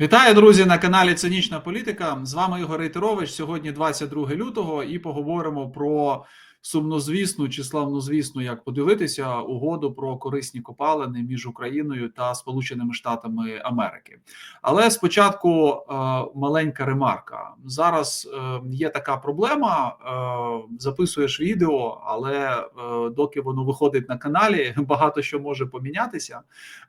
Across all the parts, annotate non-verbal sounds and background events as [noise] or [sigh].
Вітаю, друзі, на каналі Цинічна Політика. З вами Ігор Рейтерович. Сьогодні 22 лютого, і поговоримо про сумнозвісну чи славнозвісну, як подивитися, угоду про корисні копалини між Україною та Сполученими Штатами Америки. Але спочатку е, маленька ремарка. Зараз е, є така проблема: е, записуєш відео, але доки воно виходить на каналі, [laughs] багато що може помінятися,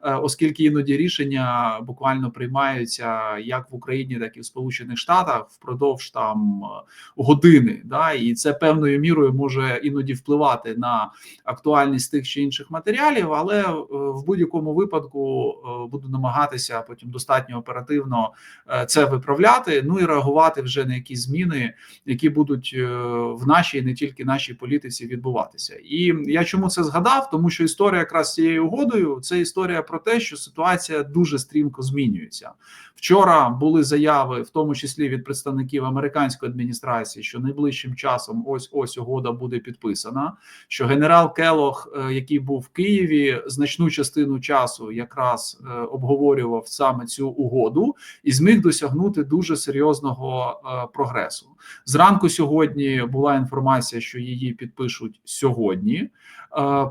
оскільки іноді рішення буквально приймаються як в Україні, так і в Сполучених Штатах впродовж там години. Да, і це певною мірою може іноді впливати на актуальність тих чи інших матеріалів, але е, в будь-якому випадку е, буду намагатися потім достатньо оперативно е, це виправляти. Ну і реагувати вже на якісь зміни, які будуть в нашій, не тільки нашій політиці відбуватися. І я чому це згадав? Тому що історія якраз цією угодою це історія про те, що ситуація дуже стрімко змінюється. Вчора були заяви, в тому числі від представників американської адміністрації, що найближчим часом ось ось угода буде підписана. Що генерал Келох, е, який був в Києві, значну частину часу якраз е, обговорював саме цю угоду і зміг досягнути дуже серйозного е, прогресу. Зранку сьогодні була інформація, що її підпишуть сьогодні.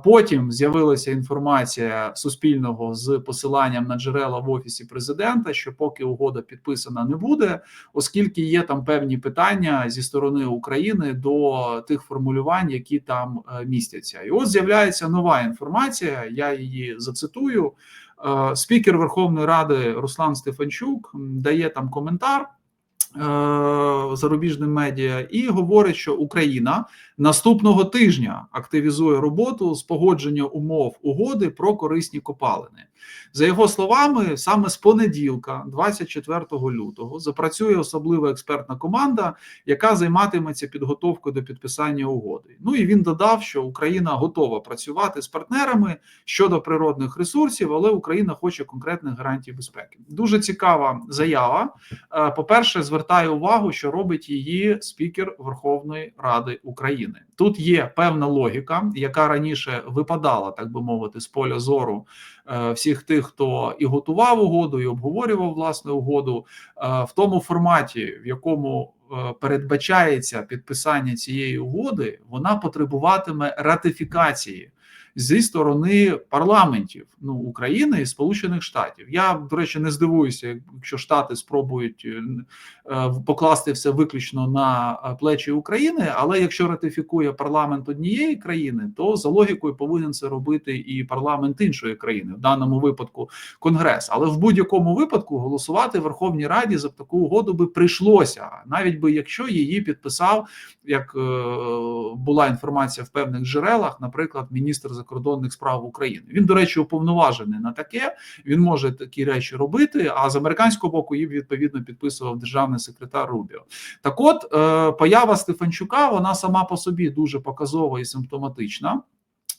Потім з'явилася інформація суспільного з посиланням на джерела в офісі президента, що поки угода підписана не буде, оскільки є там певні питання зі сторони України до тих формулювань, які там е, містяться, і от з'являється нова інформація. Я її зацитую. Е, спікер Верховної Ради Руслан Стефанчук дає там коментар. Е, зарубіжним медіа і говорить, що Україна наступного тижня активізує роботу з погодження умов угоди про корисні копалини. За його словами, саме з понеділка, 24 лютого, запрацює особлива експертна команда, яка займатиметься підготовкою до підписання угоди. Ну і він додав, що Україна готова працювати з партнерами щодо природних ресурсів, але Україна хоче конкретних гарантій безпеки. Дуже цікава заява. Е, По перше, звертаю увагу, що робить її спікер Верховної Ради України. Тут є певна логіка, яка раніше випадала, так би мовити, з поля зору е, всіх тих, хто і готував угоду, і обговорював власне угоду е, в тому форматі, в якому е, передбачається підписання цієї угоди, вона потребуватиме ратифікації зі сторони парламентів ну України і Сполучених Штатів. Я до речі не здивуюся, якщо Штати спробують е, е, покласти все виключно на е, плечі України. Але якщо ратифікує парламент однієї країни, то за логікою повинен це робити і парламент іншої країни, в даному випадку Конгрес. Але в будь-якому випадку голосувати Верховній Раді за таку угоду би прийшлося, навіть би якщо її підписав, як була інформація в певних джерелах, наприклад, міністр закордонних справ України. Він, до речі, уповноважений на таке. Він може такі речі робити. А з американського боку їм відповідно підписував державний секретар Рубіо. Так, от е, поява Стефанчука, вона сама по собі дуже показова і симптоматична.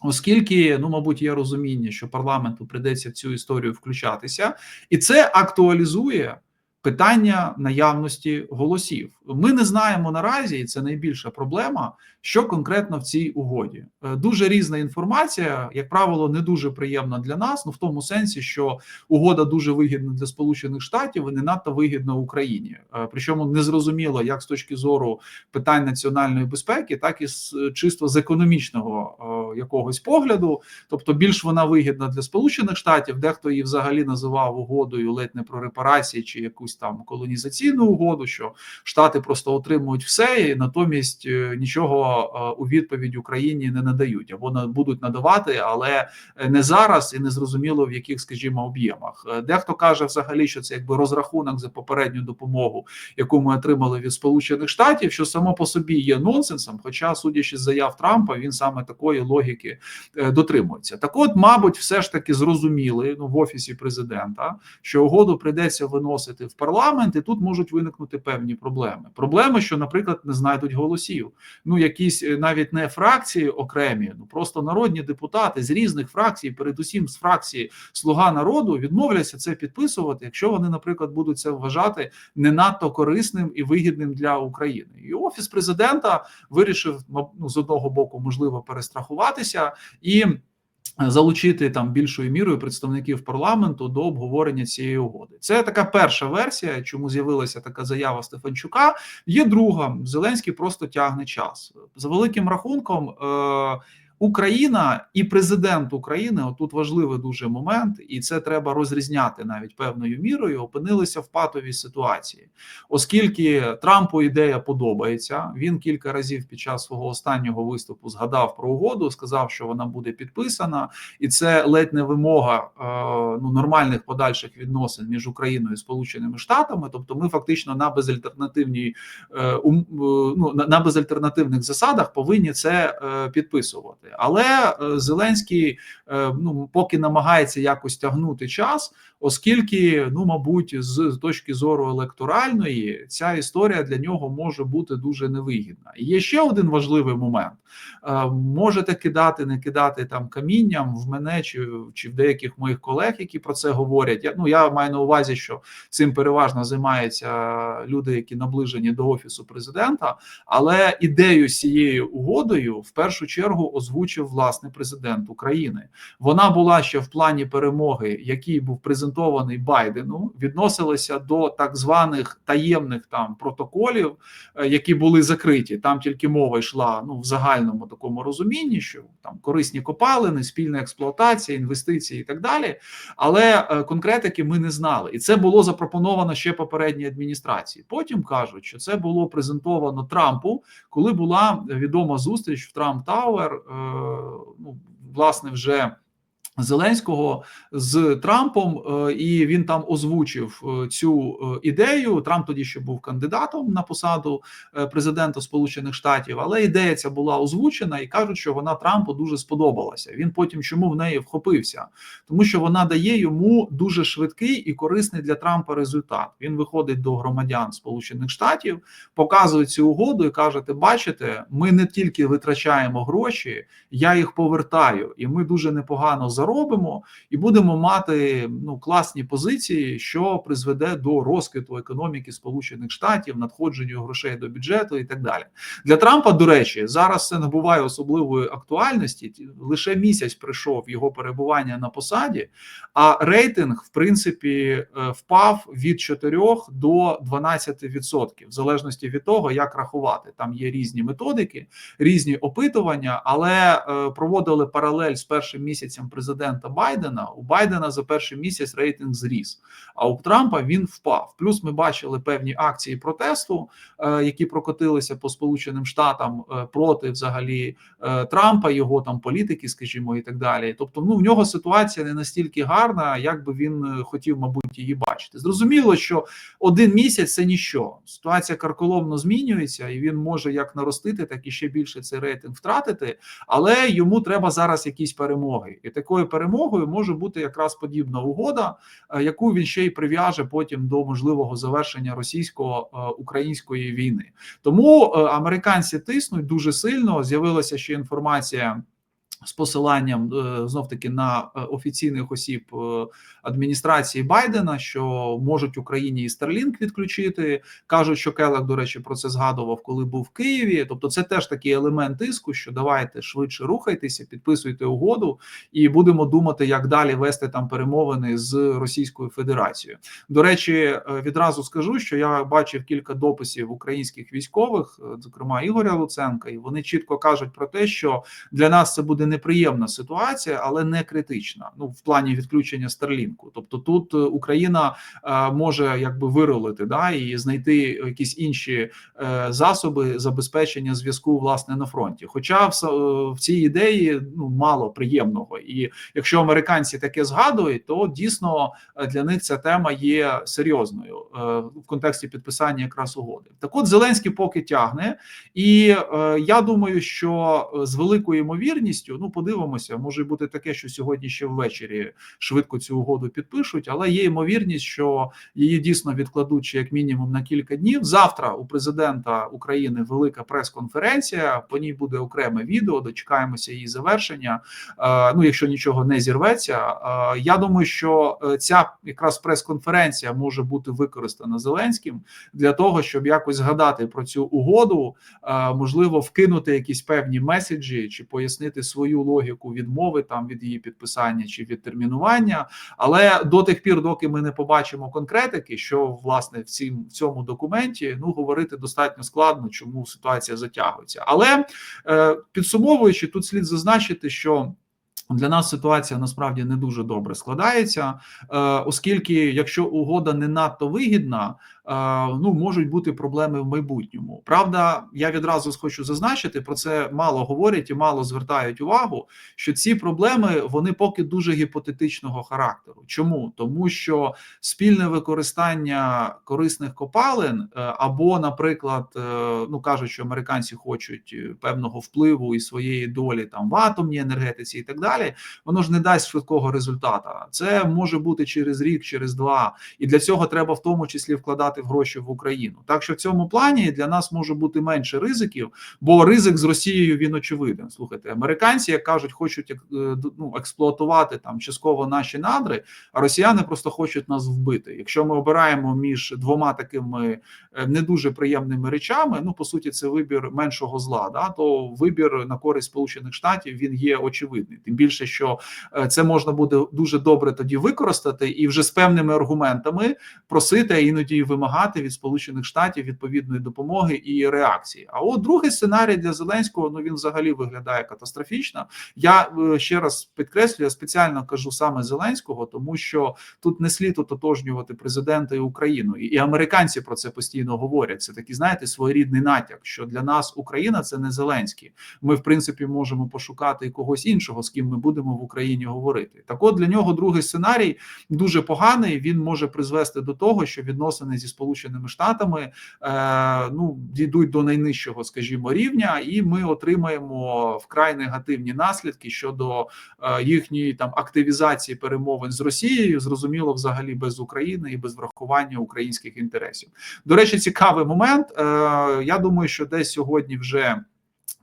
Оскільки, ну, мабуть, є розуміння, що парламенту прийдеться в цю історію включатися, і це актуалізує питання наявності голосів. Ми не знаємо наразі, і це найбільша проблема, що конкретно в цій угоді. Е, дуже різна інформація, як правило, не дуже приємна для нас. Ну в тому сенсі, що угода дуже вигідна для Сполучених Штатів і не надто вигідна Україні. Е, причому не зрозуміло, як з точки зору питань національної безпеки, так і з чисто з економічного е, якогось погляду. Тобто, більш вона вигідна для Сполучених Штатів, дехто її взагалі називав угодою ледь не про репарації чи якусь там колонізаційну угоду, що штати просто отримують все і натомість нічого. Е, у відповідь Україні не надають або будуть надавати, але не зараз і не зрозуміло в яких, скажімо, об'ємах. Е, дехто каже взагалі, що це якби розрахунок за попередню допомогу, яку ми отримали від Сполучених Штатів, що само по собі є нонсенсом. Хоча, судячи з заяв Трампа, він саме такої логіки е, дотримується. Так, от, мабуть, все ж таки зрозуміли ну в офісі президента, що угоду прийдеться виносити в парламент, і тут можуть виникнути певні проблеми. Проблеми, що, наприклад, не знайдуть голосів. Ну якісь е, навіть не фракції окремі, ну просто народні депутати з різних фракцій, передусім з фракції Слуга народу, відмовляться це підписувати, якщо вони, наприклад, будуть це вважати не надто корисним і вигідним для України. І офіс президента вирішив ну, з одного боку можливо перестрахуватися і. Залучити там більшою мірою представників парламенту до обговорення цієї угоди. Це така перша версія, чому з'явилася така заява Стефанчука. Є друга. Зеленський просто тягне час за великим рахунком. Е- Україна і президент України, отут важливий дуже момент, і це треба розрізняти навіть певною мірою. Опинилися в патовій ситуації, оскільки Трампу ідея подобається. Він кілька разів під час свого останнього виступу згадав про угоду, сказав, що вона буде підписана, і це ледь не вимога е, ну нормальних подальших відносин між Україною і Сполученими Штатами. Тобто, ми фактично на безальтернативній е, е, ну на безальтернативних засадах повинні це е, підписувати. Але е, Зеленський е, ну поки намагається якось тягнути час, оскільки, ну мабуть, з точки зору електоральної ця історія для нього може бути дуже невигідна. І Є ще один важливий момент: е, можете кидати, не кидати там камінням в мене чи чи в деяких моїх колег, які про це говорять. Я ну я маю на увазі, що цим переважно займаються люди, які наближені до офісу президента. Але ідею з цією угодою в першу чергу озвучив власне президент України. Вона була ще в плані перемоги, який був презентований Байдену, відносилася до так званих таємних там протоколів, е, які були закриті. Там тільки мова йшла ну в загальному такому розумінні, що там корисні копалини, спільна експлуатація, інвестиції і так далі. Але е, конкретики ми не знали, і це було запропоновано ще попередній адміністрації. Потім кажуть, що це було презентовано Трампу, коли була відома зустріч в Трамп Тауер. Е, ну власне вже. Зеленського з Трампом, е, і він там озвучив е, цю е, ідею. Трамп тоді ще був кандидатом на посаду президента Сполучених Штатів, але ідея ця була озвучена і кажуть, що вона Трампу дуже сподобалася. Він потім чому в неї вхопився, тому що вона дає йому дуже швидкий і корисний для Трампа результат. Він виходить до громадян Сполучених Штатів, показує цю угоду і каже: бачите, ми не тільки витрачаємо гроші, я їх повертаю, і ми дуже непогано за заробимо і будемо мати ну класні позиції, що призведе до розквіту економіки Сполучених Штатів, надходженню грошей до бюджету і так далі. Для Трампа, до речі, зараз це набуває особливої актуальності. Лише місяць прийшов його перебування на посаді, а рейтинг, в принципі, е, впав від 4 до 12%, в залежності від того, як рахувати. Там є різні методики, різні опитування, але е, проводили паралель з першим місяцем президента президента Байдена у Байдена за перший місяць рейтинг зріс, а у Трампа він впав. Плюс ми бачили певні акції протесту, е, які прокотилися по Сполученим Штатам е, проти взагалі е, Трампа, його там політики, скажімо, і так далі. Тобто, ну в нього ситуація не настільки гарна, як би він хотів, мабуть, її бачити. Зрозуміло, що один місяць це ніщо. Ситуація карколомно змінюється, і він може як наростити, так і ще більше цей рейтинг втратити, але йому треба зараз якісь перемоги, і такої такою перемогою може бути якраз подібна угода, е, яку він ще й прив'яже потім до можливого завершення російсько-української війни. Тому е, американці тиснуть дуже сильно. З'явилася ще інформація з посиланням е, знов таки на офіційних осіб адміністрації Байдена, що можуть Україні і Starlink відключити. кажуть, що Келек, до речі, про це згадував, коли був в Києві. Тобто, це теж такий елемент тиску, що давайте швидше рухайтеся, підписуйте угоду, і будемо думати, як далі вести там перемовини з Російською Федерацією. До речі, відразу скажу, що я бачив кілька дописів українських військових, зокрема Ігоря Луценка, і вони чітко кажуть про те, що для нас це буде неприємна ситуація, але не критична. Ну в плані відключення Старлінку. Тобто, тут е, Україна е, може якби виролити да і знайти якісь інші е, засоби забезпечення зв'язку власне на фронті. Хоча в цій ідеї ну мало приємного, і якщо американці таке згадують, то дійсно для них ця тема є серйозною в контексті підписання якраз угоди. Так, от Зеленський поки тягне, і я думаю, що з великою ймовірністю ну подивимося, може бути таке, що сьогодні ще ввечері швидко цю угоду рейтингу підпишуть, але є ймовірність, що її дійсно відкладуть ще як мінімум на кілька днів. Завтра у президента України велика прес-конференція. По ній буде окреме відео. Дочекаємося її завершення. Е, ну, якщо нічого не зірветься, е, я думаю, що е, ця якраз прес-конференція може бути використана Зеленським для того, щоб якось згадати про цю угоду, можливо, вкинути якісь певні меседжі чи пояснити свою логіку відмови там від її підписання чи відтермінування. Але до тих пір, доки ми не побачимо конкретики, що власне в цім в цьому документі ну говорити достатньо складно, чому ситуація затягується. Але підсумовуючи, тут слід зазначити, що. Для нас ситуація насправді не дуже добре складається, е, оскільки якщо угода не надто вигідна, ну можуть бути проблеми в майбутньому. Правда, я відразу хочу зазначити про це мало говорять і мало звертають увагу, що ці проблеми вони поки дуже гіпотетичного характеру. Чому тому, що спільне використання корисних копалин, е, або, наприклад, е, ну кажуть, що американці хочуть е, певного впливу і своєї долі там в атомній енергетиці і так далі, воно ж не дасть швидкого результата. Це може бути через рік, через два, і для цього треба в тому числі вкладати вкладати гроші в Україну. Так що в цьому плані для нас може бути менше ризиків, бо ризик з Росією він очевиден. Слухайте, американці, як кажуть, хочуть е, ну, експлуатувати там частково наші надри, а росіяни просто хочуть нас вбити. Якщо ми обираємо між двома такими е, не дуже приємними речами, ну по суті, це вибір меншого зла. Да, то вибір на користь Сполучених Штатів він є очевидний. Тим більше, що е, це можна буде дуже добре тоді використати і вже з певними аргументами просити а іноді вимагати вимагати від Сполучених Штатів відповідної допомоги і реакції. А от другий сценарій для Зеленського ну він взагалі виглядає катастрофічно. Я е, ще раз підкреслюю, я спеціально кажу саме Зеленського, тому що тут не слід ототожнювати президента і Україну, і американці про це постійно говорять. Це такий, знаєте, своєрідний натяк, що для нас Україна це не Зеленський. Ми, в принципі, можемо пошукати когось іншого, з ким ми будемо в Україні говорити. Так, от для нього другий сценарій дуже поганий. Він може призвести до того, що відносини зі Сполученими Штатами е, ну дійдуть до найнижчого, скажімо, рівня, і ми отримаємо вкрай негативні наслідки щодо е, їхньої там активізації перемовин з Росією, зрозуміло, взагалі без України і без врахування українських інтересів. До речі, цікавий момент. Е, я думаю, що десь сьогодні вже.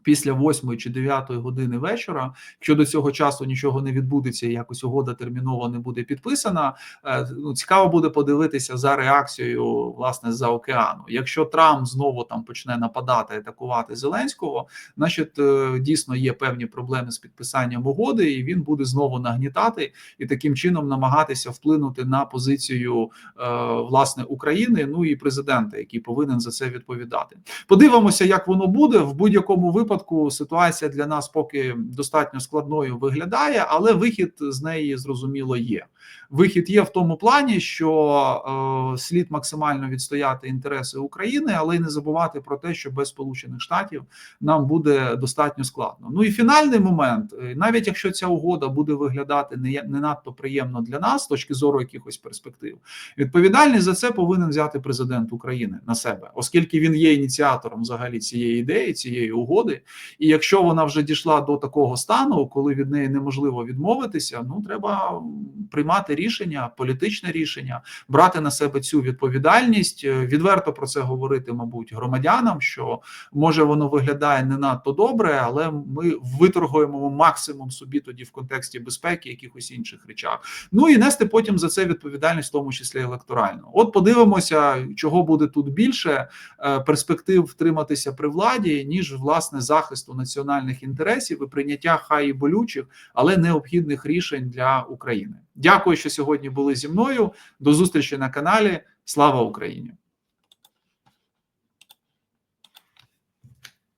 Після 8 чи 9 години вечора, якщо до цього часу нічого не відбудеться, якось угода терміново не буде підписана. Е, ну цікаво буде подивитися за реакцією власне за океану. Якщо Трамп знову там почне нападати, атакувати Зеленського, значить е, дійсно є певні проблеми з підписанням угоди, і він буде знову нагнітати і таким чином намагатися вплинути на позицію е, власне України. Ну і президента, який повинен за це відповідати. Подивимося, як воно буде в будь-якому випадку випадку ситуація для нас поки достатньо складною виглядає, але вихід з неї зрозуміло є. Вихід є в тому плані, що е, слід максимально відстояти інтереси України, але й не забувати про те, що без Сполучених Штатів нам буде достатньо складно. Ну і фінальний момент, е, навіть якщо ця угода буде виглядати не, не надто приємно для нас з точки зору якихось перспектив, відповідальність за це повинен взяти президент України на себе, оскільки він є ініціатором взагалі цієї ідеї, цієї угоди. І якщо вона вже дійшла до такого стану, коли від неї неможливо відмовитися, ну треба приймати рішення, політичне рішення, брати на себе цю відповідальність, е, відверто про це говорити, мабуть, громадянам. Що може воно виглядає не надто добре, але ми виторгуємо максимум собі тоді в контексті безпеки, якихось інших речах. Ну і нести потім за це відповідальність, в тому числі електорально. От подивимося, чого буде тут більше е, перспектив втриматися при владі, ніж власне захисту національних інтересів і прийняття хай і болючих, але необхідних рішень для України. Дякую, що сьогодні були зі мною. До зустрічі на каналі. Слава Україні!